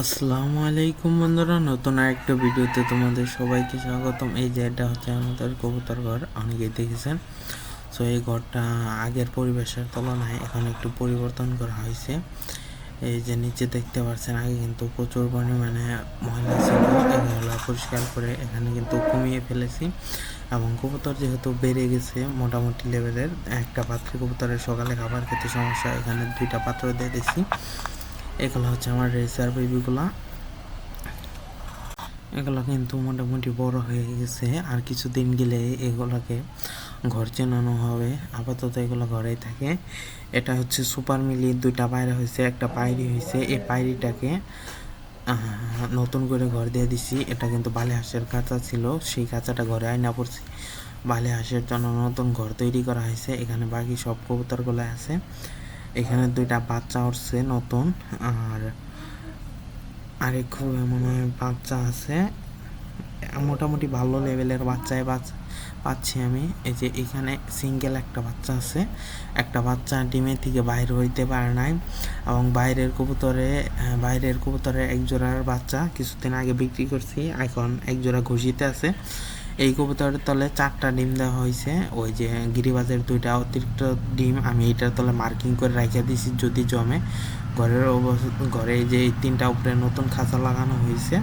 আসসালামু আলাইকুম বন্ধুরা, নতুন আরেকটা ভিডিওতে তোমাদের সবাইকে স্বাগতম। এই যে এটা হচ্ছে আমাদের কবুতর ঘর, অনেকেই দেখেছেন। সো এই ঘরটা আগের পরিবেশের তুলনায় এখন একটু পরিবর্তন করা হয়েছে। এই যে নিচে দেখতে পাচ্ছেন, আগে কিন্তু প্রচুর পরিমাণে ময়লা ছিল। এগুলো পরিষ্কার করে এখানে কিন্তু কমিয়ে ফেলেছি। এবং কবুতর যেহেতু বেড়ে গেছে মোটামুটি লেভেলের একটা পাত্রে কবুতরের সকালে খাবার খেতে সমস্যা এখানে দুইটা পাত্র দিয়ে দিয়েছি। এগুলো হচ্ছে আমার রেসার বেবিগুলা এগুলো কিন্তু মোটামুটি বড় হয়ে গেছে। আর কিছুদিন গেলে এগুলোকে ঘর চেনানো হবে। আপাতত এগুলো ঘরেই থাকে। এটা হচ্ছে সুপার মিলি দুইটা পায়রা হয়েছে, একটা পায়রি হয়েছে। এই পায়রিটাকে নতুন করে ঘর দিয়ে দিছি। এটা কিন্তু বালে হাঁসের কাঁচা ছিল। সেই কাঁচাটা ঘরে আয়না পড়ছি। বালে হাঁসের জন্য নতুন ঘর তৈরি করা হয়েছে। এখানে বাকি সব কবুতরগুলো আছে। এখানে দুইটা বাচ্চা উঠছে নতুন, আর আরেক মনে হয় বাচ্চা আছে। মোটামুটি ভালো লেভেলের বাচ্চায় বাচ্চা পাচ্ছি আমি। এই যে এখানে সিঙ্গেল একটা বাচ্চা আছে। একটা বাচ্চা ডিমের থেকে বাইরে হইতে পারে নাই, এবং বাইরের কবুতরে বাইরের কবুতরে এক জোড়ার বাচ্চা কিছুদিন আগে বিক্রি করছি, এখন এক জোড়া ঘুষিতে আছে। এই কবুতরের তলে চারটা ডিম দেওয়া হয়েছে। ওই যে গিরিবাজের দুইটা অতিরিক্ত ডিম আমি এইটার তলে মার্কিং করে রেখে দিয়েছি যদি জমে। ঘরের অবস্থা ঘরে যে তিনটা উপরে নতুন খাঁচা লাগানো হয়েছে।